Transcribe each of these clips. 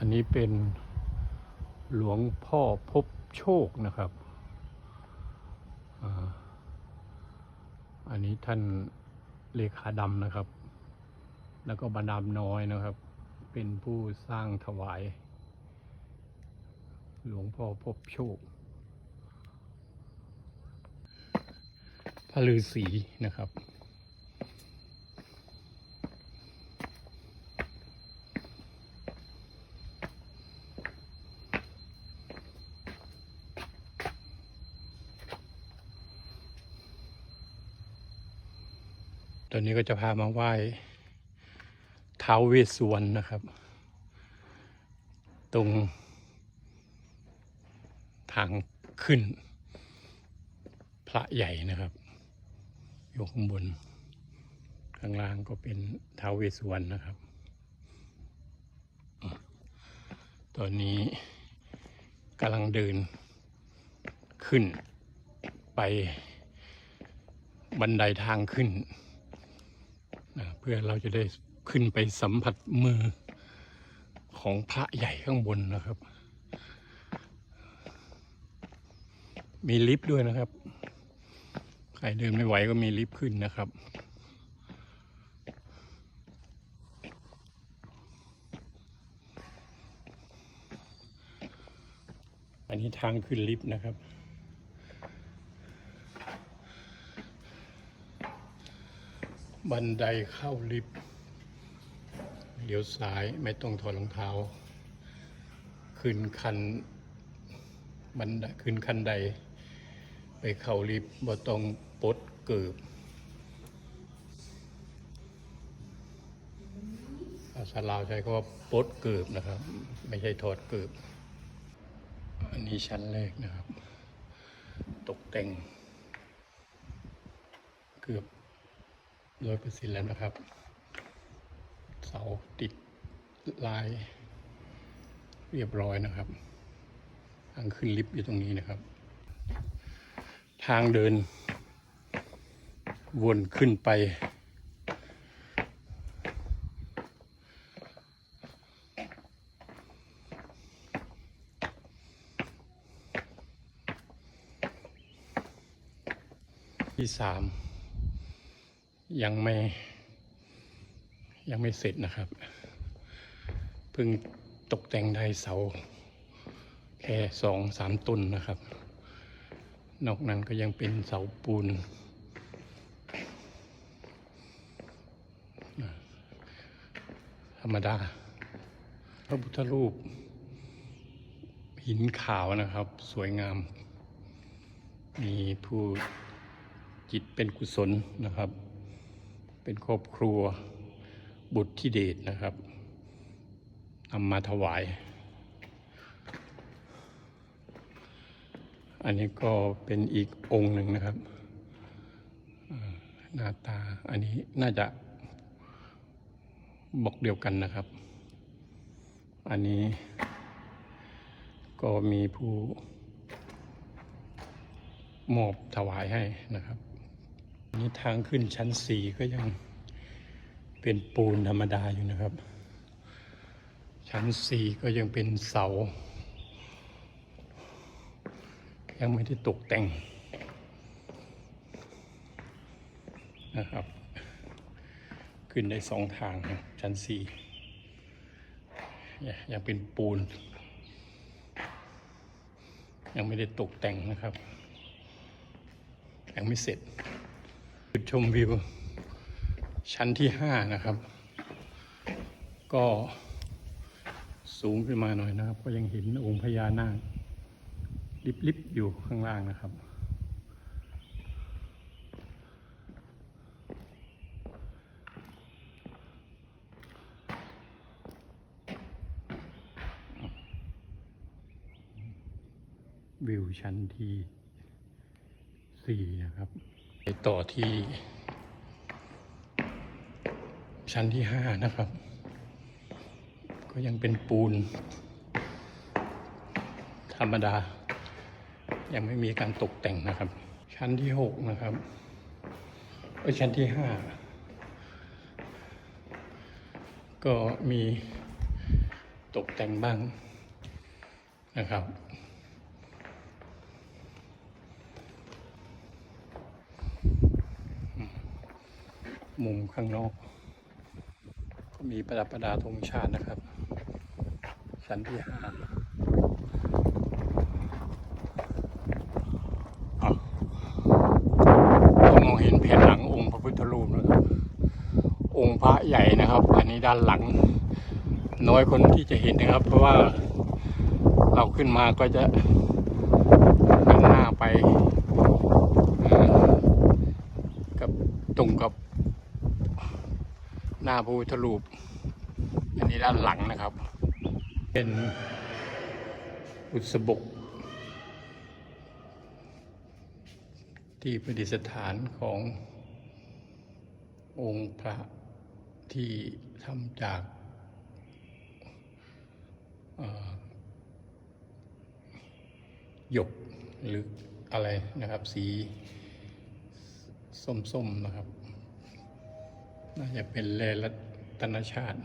อันนี้เป็นหลวงพ่อพบโชคนะครับอันนี้ท่านเลขาดำนะครับ แล้วก็บรรดามน้อยนะครับ เป็นผู้สร้างถวาย หลวงพ่อพบโชคพระฤาษีนะครับ อนนี้ก็จะพามาไหว้ท้าวเวสสวรรณนะครับ ตรงทางขึ้น พระใหญ่นะครับอยู่ข้างบน ข้างล่างก็เป็นท้าวเวสสวรรณนะครับ ตอนนี้กำลังเดินขึ้นไปบันไดทางขึ้น เพื่อเราจะได้ขึ้นไปสัมผัสมือของพระใหญ่ข้างบนนะครับ มีลิฟต์ด้วยนะครับ ใครเดินไม่ไหวก็มีลิฟต์ขึ้นนะครับอันนี้ทางขึ้นลิฟต์นะครับ บันไดเข้าลิฟต์เลี้ยวซ้ายไม่ต้องถอดรองเท้า ขึ้นคันบันไดขึ้นคันใด ไปเข้าลิฟต์บ่ต้องปดเกิบภาษาลาวใช้คำว่าปดเกิบนะครับ ไม่ใช่ถอดเกิบอันนี้ชั้นแรกนะครับ ตกแต่ง เกือบ ร้อยเปอร์เซ็นต์แล้วนะครับ เสาติดลาย เรียบร้อยนะครับ ทางขึ้นลิฟต์อยู่ตรงนี้นะครับ ทางเดิน วนขึ้นไป ที่สาม ยังไม่ยังไม่เสร็จนะครับเพิ่งตกแต่งได้เสา แค่สองสามต้นนะครับ นอกนั้นก็ยังเป็นเสาปูน ธรรมดา พระพุทธรูป หินขาวนะครับ สวยงาม มีผู้จิตเป็นกุศลนะครับ เป็นครอบครัวบุตรที่เดชนะครับนำมาถวาย อันนี้ก็เป็นอีกองค์หนึ่งนะครับหน้าตาอันนี้น่าจะบอกเดียวกันนะครับ อันนี้ก็มีผู้มอบถวายให้นะครับ นนี้ทางขึ้นชั้นสี่ก็ยังเป็นปูนธรรมดาอยู่นะครับ ชั้นสี่ก็ยังเป็นเสา ยังไม่ได้ตกแต่งนะครับ ขึ้นได้สองทางชั้นสี่ยังเป็นปูน ยังไม่ได้ตกแต่งนะครับ ยังไม่เสร็จ ชมวิว ชั้นที่ห้านะครับ ก็สูงขึ้นมาหน่อยนะครับ ก็ยังเห็นองค์พญานาคลิบๆอยู่ข้างล่างนะครับ วิวชั้นที่สี่นะครับ ต่อที่ ชั้นที่ห้านะครับ ก็ยังเป็นปูน ธรรมดา ยังไม่มีการตกแต่งนะครับ ชั้นที่หกนะครับเอ้ยชั้นที่ห้าก็มีตกแต่งบ้างนะครับ มุมข้างนอกก็มีประดับประดาธงชาตินะครับ ชั้นที่ห้าอะมองเห็นแผ่นหลังองค์พระพุทธรูปนะครับ องค์พระใหญ่นะครับ อันนี้ด้านหลัง น้อยคนที่จะเห็นนะครับ เพราะว่าเราขึ้นมาก็จะหันหน้าไป กับตรงกับ หน้าพระพุทธรูป อันนี้ด้านหลังนะครับ เป็นบุษบก ที่ประดิษฐานขององค์พระที่ทำจากหยกหรืออะไรนะครับ สีส้มๆนะครับ น่าจะเป็นเลรัตนชาติ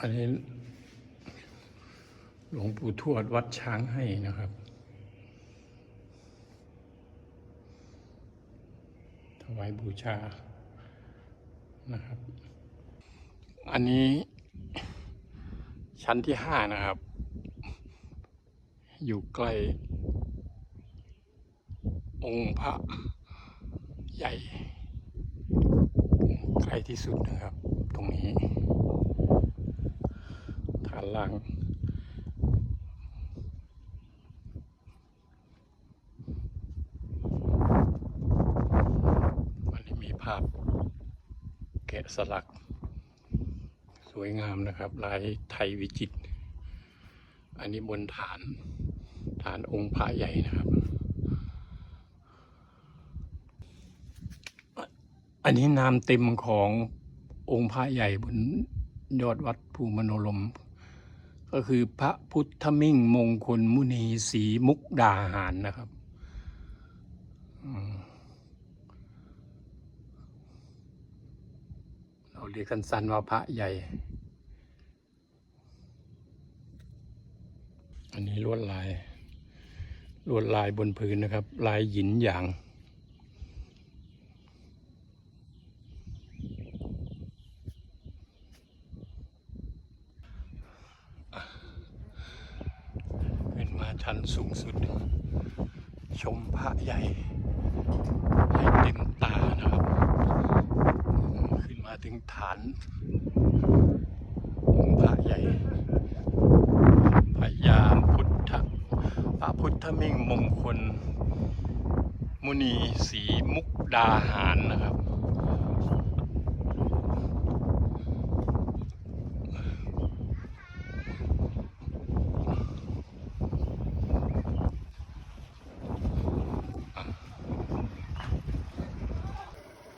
อันนี้หลวงปู่ทวดวัดช้างให้นะครับถวายบูชานะครับ อันนี้ชั้นที่ห้านะครับ อยู่ใกล้ องค์พระใหญ่ ล้ที่สุดนะครับ ตรงนี้ฐานล่างวันนี้มีภาพแกะสลัก สวยงามนะครับ ลายไทยวิจิตรอันนี้บนฐานฐานองค์พระใหญ่นะครับ อั นนี้นามเต็มขององค์พระใหญ่บนยอดวัดภูมโนลม ก็คือพระพุทธมิ่งมงคลมุนีศรีมุกดาหารนะครับเราเรียกกันสั้นว่าพระใหญ่ อันนี้ลวดลาย ลวดลายบนพื้นนะครับ ลายหยินหยาง ขึ้นมา ชั้นสูงสุด ชมพระใหญ่ ให้เต็มตานะครับ ขึ้นมาถึงฐานองค์พระใหญ่พญาพุทธพระพุทธมิ่งมงคล มุนีสีมุกดาหารนะครับ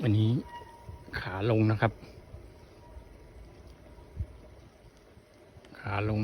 วันนี้ขาลงนะครับ ขาลง